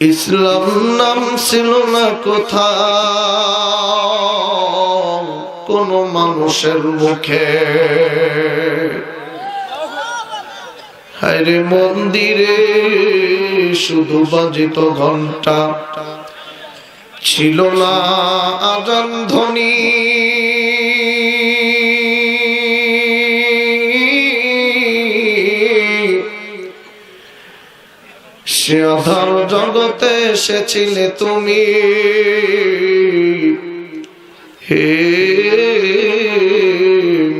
ইসলাম নাম ছিল না কোথা কোন মানুষের মুখে। হায়রে মন্দিরে শুধু বাজিত ঘণ্টা ছিল না আজান ধ্বনি। সে জগতে এসেছিলে তুমি। হে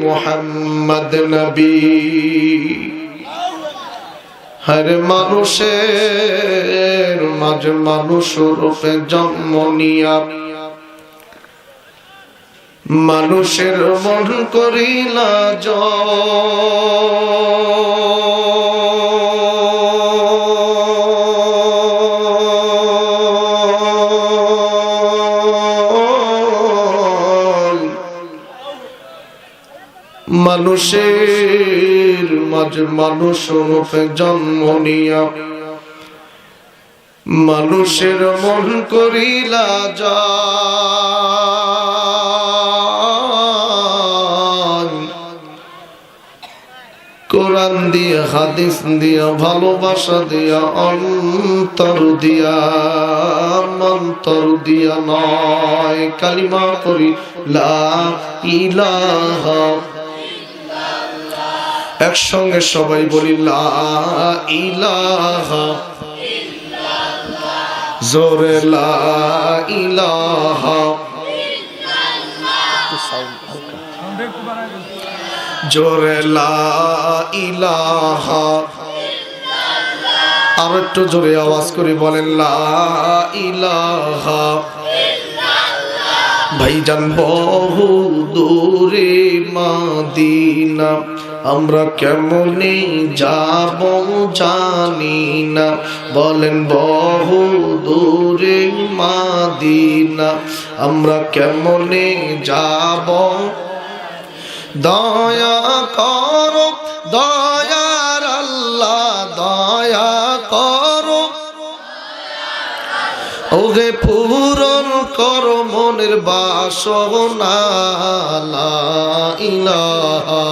মোহাম্মদ নবী। হর মানুষের মাঝে মানুষ রূপে জন্ম নিয়া। মানুষের মন করিলা জল মানুষের মাঝে মানুষ রূপে জন্ম নিয়া। মানুষের মন করিলা যায় কোরআন দিয়া, হাদিস দিয়া, ভালোবাসা দিয়া, অন্তর দিয়া অন্তর দিয়া নয়। কালিমা করি লা ইলাহা একসঙ্গে সবাই বলি ইলাহা জোরে ইলাহা জোরে ইলাহা আর একটু জোরে আওয়াজ করে বলেন ইলাহা ভাইজান বহু দূরে মাদিনা আমরা কেমনে যাব জানি না। বলেন বহু দূরে মাদিনা। আমরা কেমনে যাব? দয়া করো, দয়ার আল্লাহ, দয়া করো। ওগে পূরণ করো মনের বাসনা ইলাহা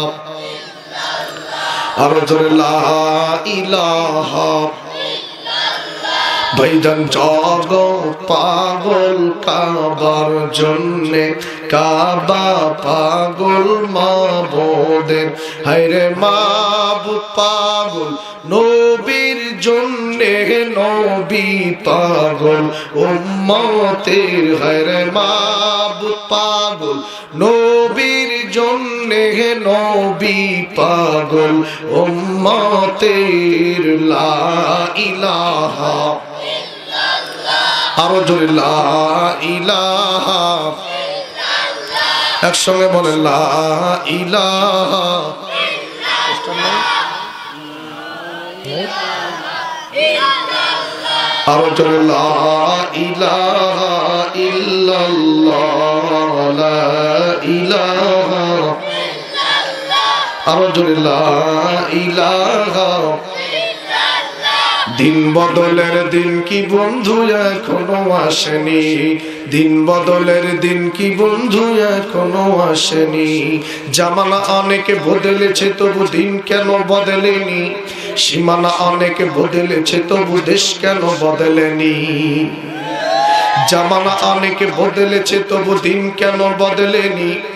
আরও জোরে ভাইজান জগ পাগল কাবার জন্যে কাবা পাগল মা বোদের হাইরে মাবু পাগল নবীর জন্যে নবী পাগল উম্মতের হাইরে মাবু পাগল নবীর জন্যে নবী পাগল, উম্মতের লা ইলাহা আরও জোরে ইলাহা একসঙ্গে বলে ইলাহা আরও জোরে ইলাহা ইল্লাল্লাহ ইলাহা দিন বদলের দিন কি বন্ধু এখনও আসেনি? দিন বদলের দিন কি বন্ধু এখনও আসেনি? জামানা অনেকে বদলেছে, তবু দিন কেন বদলেনি? সীমানা অনেকে বদলেছে, তবু দেশ কেন বদলেনি? জামানা অনেকে বদলেছে, তবু দিন কেন বদলেনি?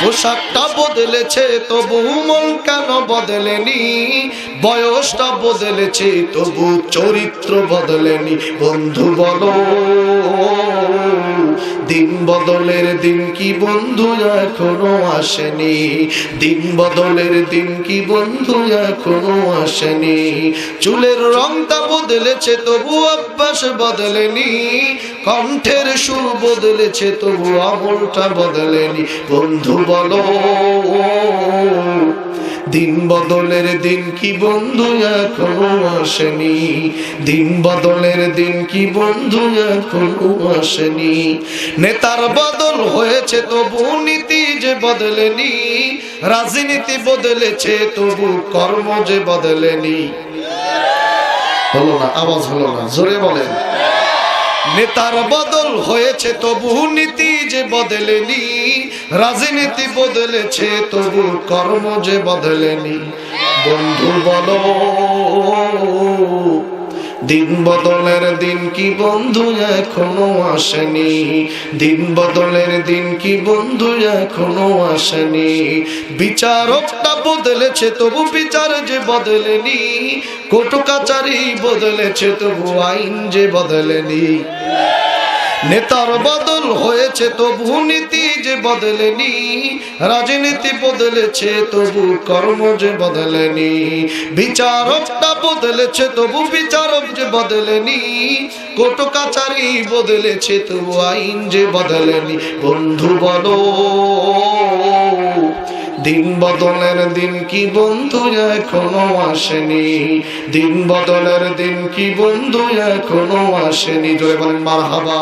পোশাকটা বদলেছে তবু মন কেন বদলেনি? বয়সটা বদলেছে তবু চরিত্র বদলেনি। বন্ধু বলো। দিন বদলের দিন কি বন্ধু এখনও আসেনি? দিন বদলের দিন কি বন্ধু এখনও আসেনি? চুলের রংটা বদলেছে, তবু অভ্যাস বদলেনি। কণ্ঠের সুর বদলেছে, তবু আমলটা বদলেনি। বন্ধু বলো দিন বদলের দিন কি বন্ধু এখনও আসেনি? দিন বদলের দিন কি বন্ধু এখনও আসেনি? নেতার বদল হয়েছে, তবু নীতি যে বদলেনি, রাজনীতি বদলেছে, তবু কর্ম যে বদলেনি। হলো না, আওয়াজ হলো না, জোরে বলেন। নেতার বদল হয়েছে, তবু নীতি যে বদলেনি রাজনীতি বদলেছে, তবু কর্ম যে বদলেনি। বন্ধু বলো, দিন বদলের দিন কি বন্ধু এখনও আসেনি? দিন বদলের দিন কি বন্ধু এখনও আসেনি? বিচারকটা বদলেছে, তবু বিচার যে বদলেনি। কোর্ট কাচারি বদলেছে, তবু আইন যে বদলেনি। নেতার বদল হয়েছে, তবু নীতি যে বদলেনি, রাজনীতি বদলেছে, তবু কর্ম যে বদলেনি বিচারকটা বদলেছে, তবু বিচারক যে বদলেনি কোর্ট কাচারি বদলেছে, তবু আইন যে বদলেনি। বন্ধু বলো। দিন বদলের দিন কি বন্ধু এখনও আসেনি? দিন বদলের দিন কি বন্ধু এখনও আসেনি? জোরে বলেন মার হাবা